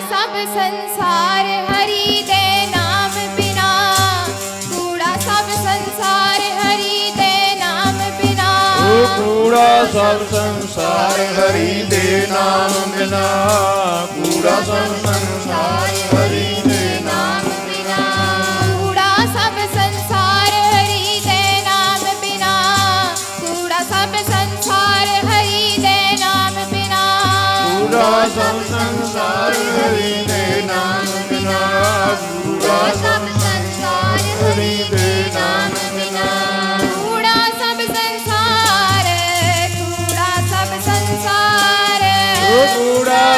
ਸਭ ਸੰਸਾਰ ਹਰੀ ਦੇ ਨਾਮ ਬਿਨਾ। ਕੂੜਾ ਸਭ ਸੰਸਾਰ ਹਰੀ ਦੇ ਨਾਮ ਬਿਨਾ। ਓ ਕੂੜਾ ਸਭ ਸੰਸਾਰ ਹਰੀ ਦੇ ਨਾਮ ਬਿਨਾ। ਕੂੜਾ ਸਭ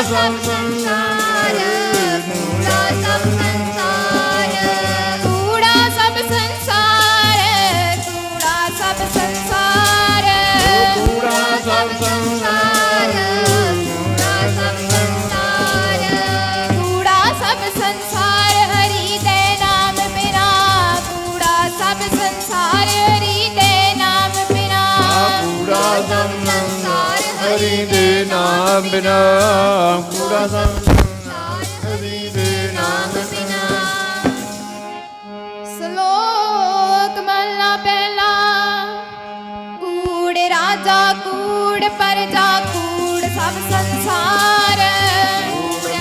ਸਭ ਸੰਸਾਰ ਕੂੜਾ ਸਭ ਸੰਸਾਰ ਕੂੜਾ ਸਭ ਸੰਸਾਰ ਕੂੜਾ ਸਭ ਸੰਸਾਰ ਕੂੜਾ ਸਭ ਸੰਸਾਰ ਕੂੜਾ ਸਭ ਸੰਸਾਰ ਕੂੜਾ ਸਭ ਸੰਸਾਰ, ਹਰੀ ਦੇ ਨਾਮ ਬਿਨਾ ਕੂੜਾ ਸਭ ਸੰਸਾਰ। ਬਿਨਾ ਕੂੜਾ ਸਭ ਸੰਸਾਰ ਹਰੀ ਦੇ ਨਾਮ ਬਿਨਾ ਸ਼ਲੋਕ ਮਹਲਾ ਪਹਿਲਾ। ਕੂੜ ਰਾਜਾ ਕੂੜ ਪਰਜਾ ਕੂੜ ਸਭ ਸੰਸਾਰ।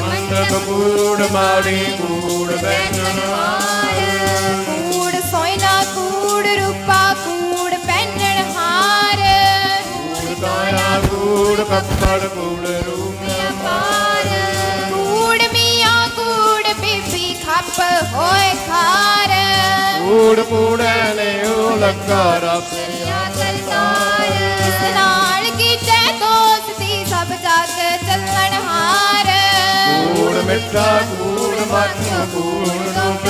ਮੰਡਪ ਕੂੜ ਮਾੜੀ ਕੂੜ ਬੈਠਣ ਕੂੜ ਕੱਪੜ ਕੂੜ ਰੂਪ ਕੂੜ ਮੀਆਂ ਕੂੜ ਬੀਬੀ ਖੱਪ ਹੋਏ ਖਾਰ। ਕੂੜ ਕੂੜੇ ਲਿਓ ਲੱਗਾ ਰੱਬ ਇਸ ਨਾਲ ਕੀਤੇ ਦੋਸਤੀ ਸਭ ਜਗ ਚੱਲਣ ਹਾਰ। ਕੂੜ ਮਿੱਠਾ ਕੂੜ ਮੱਠ ਕੂੜ ਦੁੱਖ